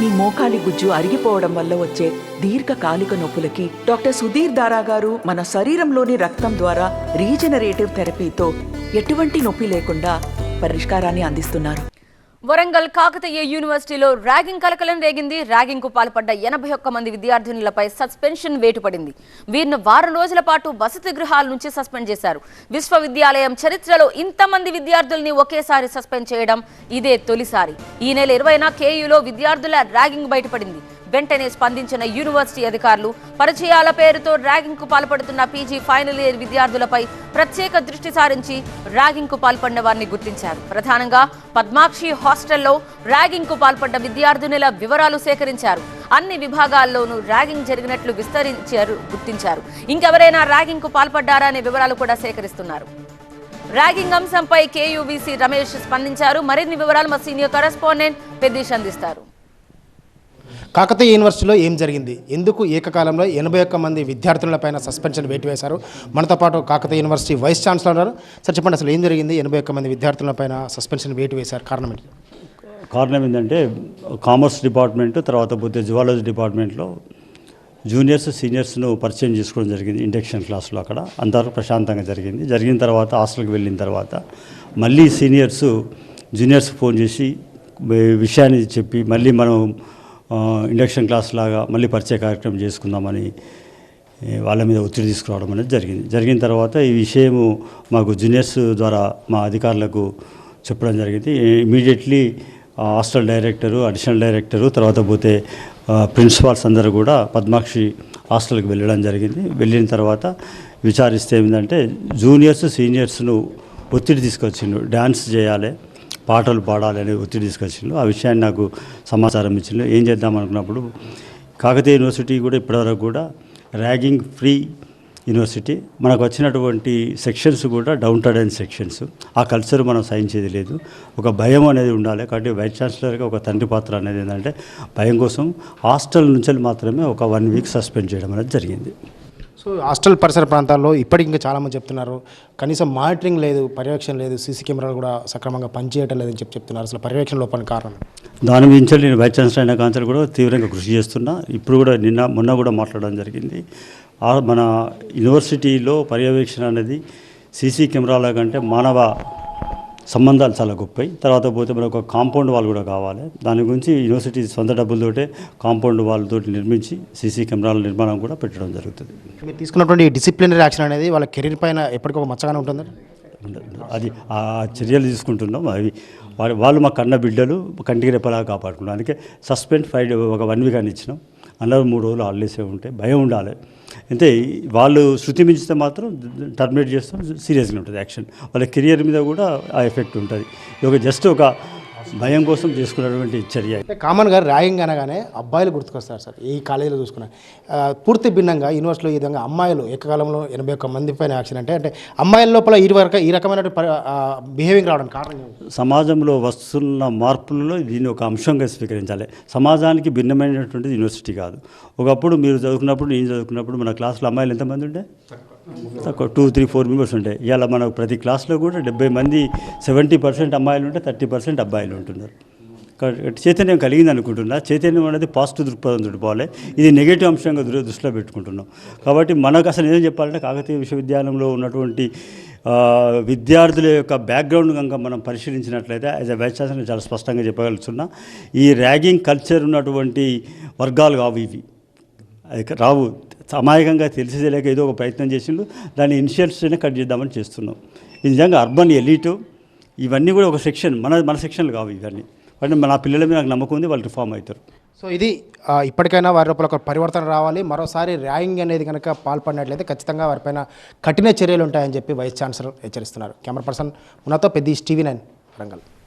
మీ మోకాలి గుజ్జు అరిగిపోవడం వల్ల వచ్చే దీర్ఘకాలిక నొప్పులకి డాక్టర్ సుధీర్ దారా గారు మన శరీరంలోని రక్తం ద్వారా రీజనరేటివ్ థెరపీతో ఎటువంటి నొప్పి లేకుండా పరిష్కారాన్ని అందిస్తున్నారు. వరంగల్ కాకతీయ యూనివర్సిటీలో ర్యాగింగ్ కలకలం రేగింది. ర్యాగింగ్కు పాల్పడ్డ ఎనభై ఒక్క మంది విద్యార్థినులపై సస్పెన్షన్ వేటుపడింది వీరిని వారం రోజుల పాటు వసతి గృహాల నుంచి సస్పెండ్ చేశారు. విశ్వవిద్యాలయం చరిత్రలో ఇంతమంది విద్యార్థుల్ని ఒకేసారి సస్పెండ్ చేయడం ఇదే తొలిసారి. ఈ నెల ఇరవైన కేయూలో విద్యార్థుల ర్యాగింగ్ బయటపడింది. వెంటనే స్పందించిన యూనివర్సిటీ అధికారులు పరిచయాల పేరుతో ర్యాగింగ్కు పాల్పడుతున్న పీజీ ఫైనల్ ఇయర్ విద్యార్థులపై ప్రత్యేక దృష్టి సారించి ర్యాగింగ్కు పాల్పడిన వారిని గుర్తించారు. ప్రధానంగా పద్మాక్షి హాస్టల్లో ర్యాగింగ్కు పాల్పడ్డ విద్యార్థినుల వివరాలు సేకరించారు. అన్ని విభాగాల్లోనూ ర్యాగింగ్ జరిగినట్లు విస్తరించారు గుర్తించారు. ఇంకెవరైనా ర్యాగింగ్కు పాల్పడ్డారా అనే వివరాలు కూడా సేకరిస్తున్నారు. ర్యాగింగ్ అంశంపై కేయూవీసీ రమేష్ స్పందించారు. మరిన్ని వివరాలు మా సీనియర్ కరెస్పాండెంట్ పెద్దీష్ అందిస్తారు. కాకతీయ యూనివర్సిటీలో ఏం జరిగింది? ఎందుకు ఏకకాలంలో ఎనభై ఒక్క మంది విద్యార్థులపైన సస్పెన్షన్ వేటు వేశారు మనతో పాటు కాకతీయ యూనివర్సిటీ వైస్ ఛాన్సలర్ ఉన్నారు. సార్ చెప్పండి అసలు ఏం జరిగింది? ఎనభై ఒక్క మంది విద్యార్థులపైన సస్పెన్షన్ వేటు వేశారు కారణం ఏంటి? కారణం ఏంటంటే కామర్స్ డిపార్ట్మెంట్ తర్వాత పోతే జువాలజీ డిపార్ట్మెంట్లో జూనియర్స్ సీనియర్స్ను పరిచయం చేసుకోవడం జరిగింది. ఇండక్షన్ క్లాస్లో అక్కడ. అంతవరకు ప్రశాంతంగా జరిగింది. జరిగిన తర్వాత హాస్టల్కి వెళ్ళిన తర్వాత మళ్ళీ సీనియర్స్ జూనియర్స్ ఫోన్ చేసి విషయాన్ని చెప్పి మళ్ళీ మనం ఇండక్షన్ క్లాస్ లాగా మళ్ళీ పరిచయ కార్యక్రమం చేసుకుందామని వాళ్ళ మీద ఒత్తిడి తీసుకురావడం అనేది జరిగింది. జరిగిన తర్వాత ఈ విషయము మాకు జూనియర్స్ ద్వారా మా అధికారులకు చెప్పడం జరిగింది. Immediately hostel director additional director తర్వాత పోతే ప్రిన్సిపాల్స్ అందరూ కూడా పద్మాక్షి హాస్టల్కి వెళ్ళడం జరిగింది. వెళ్ళిన తర్వాత విచారిస్తే ఏంటంటే జూనియర్స్ సీనియర్స్ను ఒత్తిడి తీసుకొచ్చిండు. డ్యాన్స్ చేయాలి పాటలు పాడాలి అనే ఒత్తిడి తీసుకొచ్చిండు ఆ విషయాన్ని నాకు సమాచారం ఇచ్చింది ఏం చేద్దాం అనుకున్నప్పుడు కాకతీయ యూనివర్సిటీ కూడా ఇప్పటివరకు కూడా ర్యాగింగ్ ఫ్రీ యూనివర్సిటీ. మనకు వచ్చినటువంటి సెక్షన్స్ కూడా డౌన్ టడెన్ సెక్షన్స్. ఆ కల్చర్ మనం సహించేది లేదు. ఒక భయం అనేది ఉండాలి. కాబట్టి వైస్ ఛాన్సలర్గా ఒక తండ్రి పాత్ర అనేది ఏంటంటే భయం కోసం హాస్టల్ నుంచి మాత్రమే ఒక వన్ వీక్ సస్పెండ్ చేయడం అనేది జరిగింది. సో హాస్టల్ పరిసర ప్రాంతాల్లో ఇప్పటికి ఇంకా చాలామంది చెప్తున్నారు. కనీసం మానిటరింగ్ లేదు పర్యవేక్షణ లేదు సీసీ కెమెరాలు కూడా సక్రమంగా పనిచేయటం లేదని చెప్పి చెప్తున్నారు. అసలు పర్యవేక్షణ లోపానికి కారణం? దాని గురించి నేను వైస్ ఛాన్సలర్ అయిన కాంచెలు కూడా తీవ్రంగా కృషి చేస్తున్నా. ఇప్పుడు కూడా నిన్న మొన్న కూడా మాట్లాడడం జరిగింది. ఆ మన యూనివర్సిటీలో పర్యవేక్షణ అనేది సీసీ కెమెరాల కంటే మానవ సంబంధాలు చాలా గొప్పవి. తర్వాత పోతే మనకు ఒక కాంపౌండ్ వాల్ కూడా కావాలి. దాని గురించి యూనివర్సిటీ సొంత డబ్బులతోటే కాంపౌండ్ వాళ్ళతో నిర్మించి సీసీ కెమెరాల నిర్మాణం కూడా పెట్టడం జరుగుతుంది. మీరు తీసుకున్నటువంటి డిసిప్లినరీ యాక్షన్ అనేది వాళ్ళ కెరీర్ పైన ఎప్పటికీ ఒక మచ్చగానే ఉంటుంది? అది ఆ చర్యలు తీసుకుంటున్నాం. అవి వాళ్ళు మా కన్న బిడ్డలు కంటికి రెప్పలాగా కాపాడుకున్నాం అందుకే సస్పెండ్ ఫైవ్ ఒక వన్ వీక్ అని ఇచ్చినాం. అందరూ మూడు రోజులు హాలిడేసే ఉంటాయి భయం ఉండాలి. అంటే వాళ్ళు శృతి మించితే మాత్రం టర్మినేట్ చేస్తాం సీరియస్గా ఉంటుంది యాక్షన్ వాళ్ళ కెరియర్ మీద కూడా ఆ ఎఫెక్ట్ ఉంటుంది. ఇది ఒక జస్ట్ ఒక భయం కోసం చేసుకున్నటువంటి చర్య. అంటే కామన్గా ర్యాగింగ్ అనగానే అబ్బాయిలు గుర్తుకొస్తారు సార్ ఈ కాలేజీలో చూసుకున్నా. పూర్తి భిన్నంగా యూనివర్సిటీలో ఈ విధంగా అమ్మాయిలు ఏకకాలంలో ఎనభై ఒక్క మంది పైన యాక్షన్ అంటే అంటే అమ్మాయిల లోపల ఈ వరకు ఈ రకమైన బిహేవింగ్ రావడానికి కారణం? సమాజంలో వస్తున్న మార్పులలో దీన్ని ఒక అంశంగా స్వీకరించాలి. సమాజానికి భిన్నమైనటువంటిది యూనివర్సిటీ కాదు. ఒకప్పుడు మీరు చదువుకున్నప్పుడు నేను చదువుకున్నప్పుడు మన క్లాస్లో అమ్మాయిలు ఎంతమంది ఉండే? తక్కువ టూ త్రీ ఫోర్ మెంబర్స్ ఉంటాయి. ఇలా మనకు ప్రతి క్లాస్లో కూడా డెబ్బై మంది సెవెంటీ పర్సెంట్ అమ్మాయిలు ఉంటే థర్టీ పర్సెంట్ అబ్బాయిలు ఉంటున్నారు. చైతన్యం కలిగింది అనుకుంటున్నా. చైతన్యం అనేది పాజిటివ్ దృక్పథం చుట్టుకోవాలి ఇది నెగిటివ్ అంశంగా దృ- దృష్టిలో పెట్టుకుంటున్నాం. కాబట్టి మనకు అసలు ఏం చెప్పాలంటే కాకతీయ విశ్వవిద్యాలయంలో ఉన్నటువంటి విద్యార్థుల యొక్క బ్యాక్గ్రౌండ్ కనుక మనం పరిశీలించినట్లయితే యాజ్ అ వైస్ ఛాన్సలర్ చాలా స్పష్టంగా చెప్పగలుగుతున్నా. ఈ ర్యాగింగ్ కల్చర్ ఉన్నటువంటి వర్గాలు కావు ఇవి. అది రావు. అమాయకంగా తెలిసేలేక ఏదో ఒక ప్రయత్నం చేసిండు. దాని ఇన్షియల్స్ని కట్ చేద్దామని చేస్తున్నాం. ఇది నిజంగా అర్బన్ ఎలీటు ఇవన్నీ కూడా ఒక సెక్షన్ మన మన సెక్షన్లు కావు ఇవన్నీ. అంటే మన పిల్లల మీద నాకు నమ్మకం ఉంది వాళ్ళు రిఫార్మ్ అవుతారు. సో ఇది ఇప్పటికైనా వారి లోపల ఒక పరివర్తన రావాలి. మరోసారి ర్యాగింగ్ అనేది కనుక పాల్పడినట్లయితే ఖచ్చితంగా వారిపైన కఠిన చర్యలు ఉంటాయని చెప్పి వైస్ ఛాన్సలర్ హెచ్చరిస్తున్నారు. కెమెరా పర్సన్ ఉన్నతో పెద్ద టీవీ నైన్ వరంగల్.